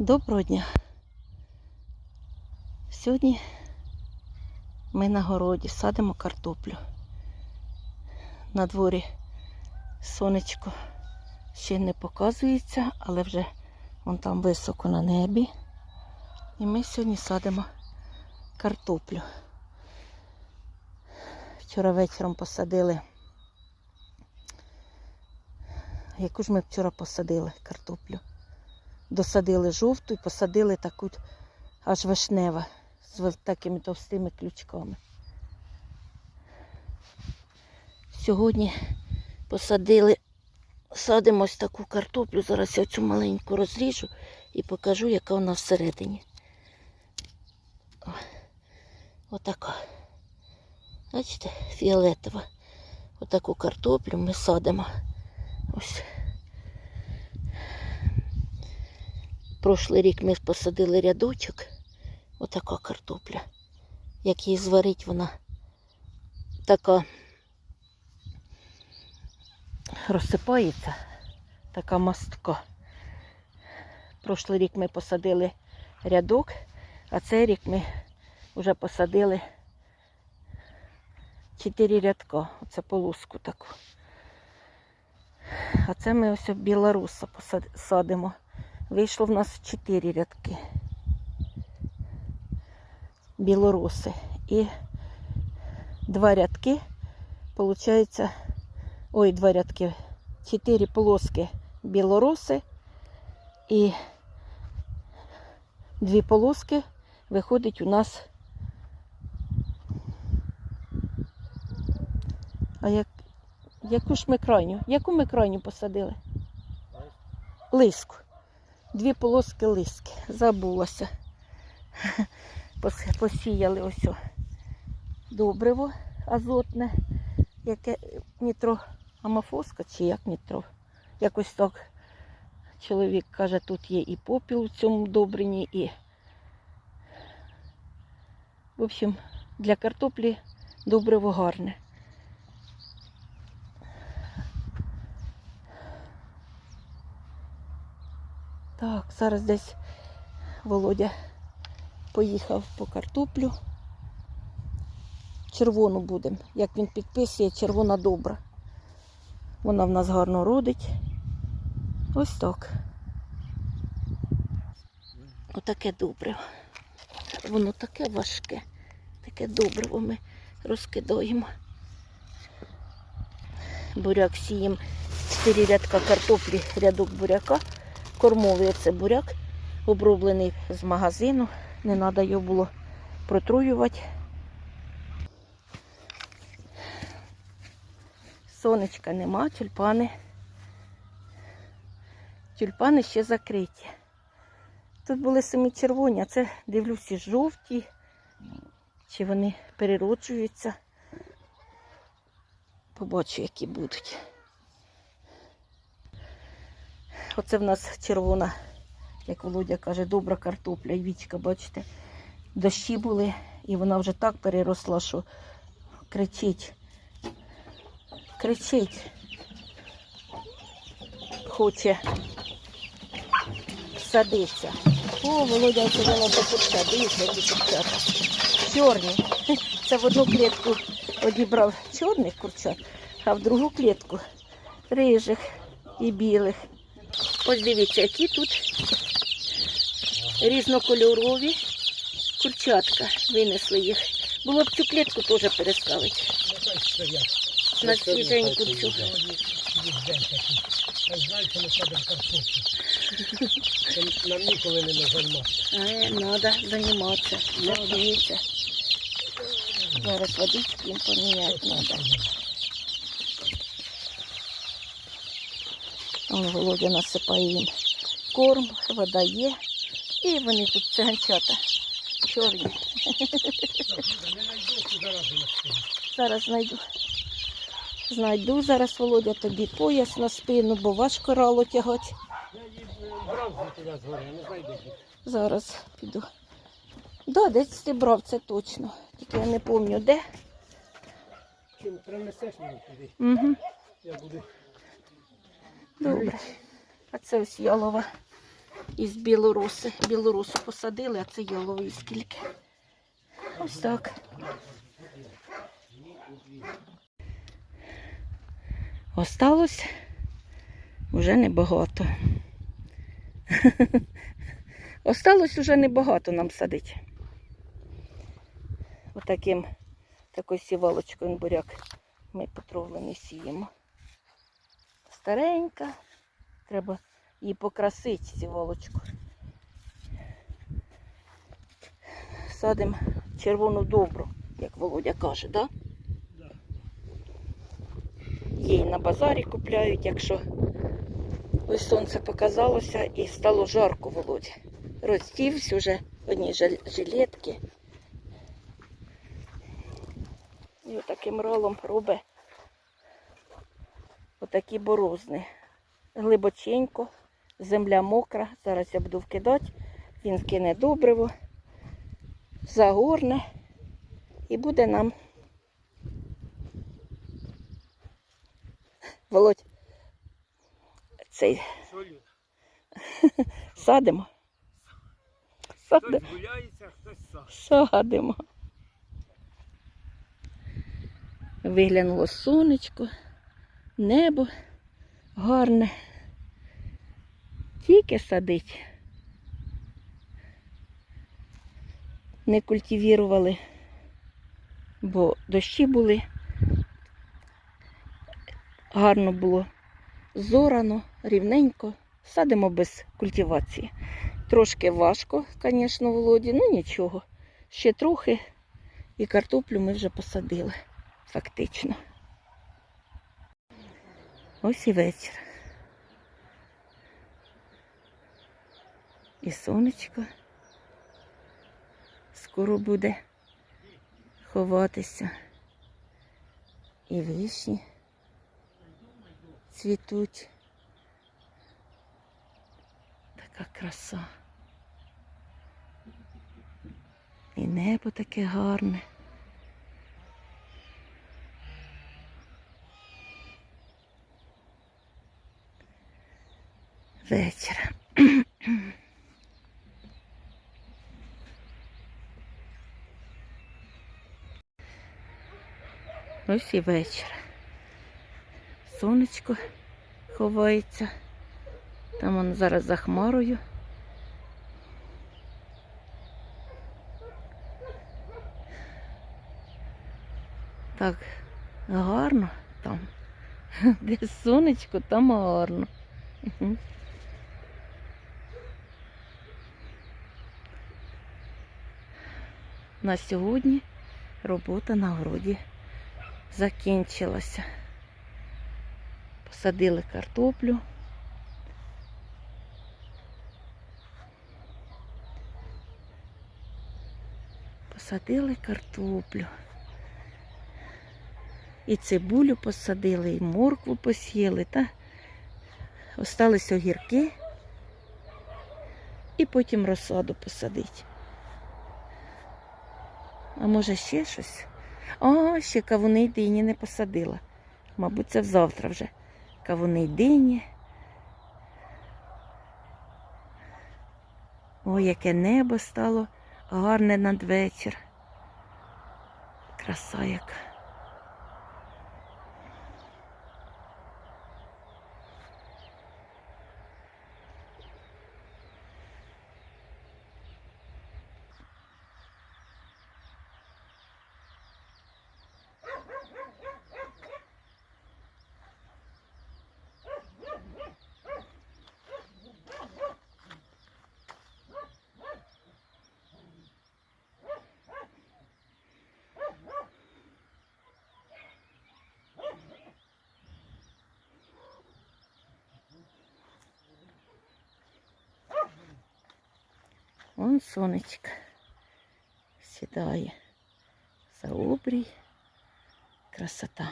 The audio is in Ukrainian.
Доброго дня. Сьогодні ми на городі садимо картоплю. На дворі сонечко ще не показується, але вже вон там високо на небі. І ми сьогодні садимо картоплю. Вчора вечором посадили. Яку ж ми вчора посадили картоплю? Досадили жовту і посадили таку аж вишнева з такими товстими ключками. Сьогодні посадили, садимо ось таку картоплю. Зараз я цю маленьку розріжу і покажу, яка вона всередині. О, Отака. Бачите, фіолетова. Отаку картоплю ми садимо. Ось. Прошлий рік ми посадили рядочок. Отака картопля. Як її зварить, вона така розсипається, така мастка. Прошлий рік ми посадили рядок, а цей рік ми вже посадили чотири рядка. Оце полоску таку. А це ми ось білоруса посад- садимо. Вийшло в нас 4 рядки. Білороси. І два рядки, получається, ой, два рядки, чотири полоски білороси і дві полоски виходить у нас. А як, яку ж ми крайню? Яку ми крайню посадили? Лиску. Дві полоски лиски. Забулася. Посіяли ось добриво азотне, яке нітроамофоска чи як нітро. Якось так чоловік каже, тут є і попіл у цьому добрині, і. В общем, для картоплі добриво гарне. Так, зараз десь Володя поїхав по картоплю. Червону будемо. Як він підписує, червона добра. Вона в нас гарно родить. Ось так. Отаке добре. Воно таке важке. Таке добриво ми розкидаємо. Буряк сіємо. Чотири рядка картоплі, рядок буряка. Кормовий оце буряк, оброблений з магазину. Не треба його було протруювати. Сонечка нема, тюльпани. Тюльпани ще закриті. Тут були самі червоні, а це дивлюся жовті. Чи вони перероджуються. Побачу, які будуть. Оце в нас червона, як Володя каже, добра картопля і вічка, бачите. Дощі були, і вона вже так переросла, що кричить. Кричить. Хоче садиться. О, Володя сказала, що які курчата. Чорні. Це в одну клітку одібрав чорних курчат, а в другу клітку рижих і білих. Ось дивіться, які тут різнокольорові курчатка. Винесли їх. Було б цю клітку теж переставити. На свіженьку цю. Знаєте, ми садимо картоплю. Нам ніколи не займатися. Е, Надо займатися. Зараз водички їм поміняти треба. Володя насипає їм корм, вода є. І вони тут циганчата. Чорні. Зараз знайду. Знайду зараз, Володя, тобі пояс на спину, бо важко рало тягати. Зараз піду. Да, десь ти брав, це точно. Тільки я не пам'ятаю де. Чим принесеш мені туди, Угу. я буду. Добре. А це ось ялова із білоруси. Білорусу посадили, а це яловий скільки. Ось так. Осталось вже небагато. Осталось уже небагато нам садити. Отаким такою сівалочкою буряк ми потровлений сіємо. Старенька. Треба її покрасити, сівалочку. Садимо червону добру, як Володя каже, да? Да. Її на базарі купляють, якщо ось сонце показалося і стало жарко Володя. Роздівся вже одні жилетки. І отаким ролом робить отакі борозни. Глибоченько, земля мокра. Зараз я буду вкидати. Він вкине добриво, загорне і буде нам. Володь, цей садимо. Садимо. Хтось гуляється, хтось сам. Садимо. Виглянуло сонечко, небо гарне. Тільки садить. Не культивірували, бо дощі були. Гарно було зорано, рівненько. Садимо без культивації. Трошки важко, звісно, Володі, ну нічого. Ще трохи. І картоплю ми вже посадили, фактично. Ось і вечір. І сонечко скоро буде ховатися. І вишні цвітуть. Така краса. І небо таке гарне. Вечір. Ось і вечір. Сонечко ховається. Там воно зараз за хмарою. Так гарно там. Де сонечко, там гарно. На сьогодні робота на городі закінчилася. Посадили картоплю. Посадили картоплю. І цибулю посадили, і моркву посіяли, та остались огірки. І потім розсаду посадить. А може ще щось? А, ще кавуни й дині не посадила. Мабуть, це завтра вже. Кавуни й дині. Ой, яке небо стало гарне надвечір. Краса яка. Вон сонечко сідає за обрій. Красота.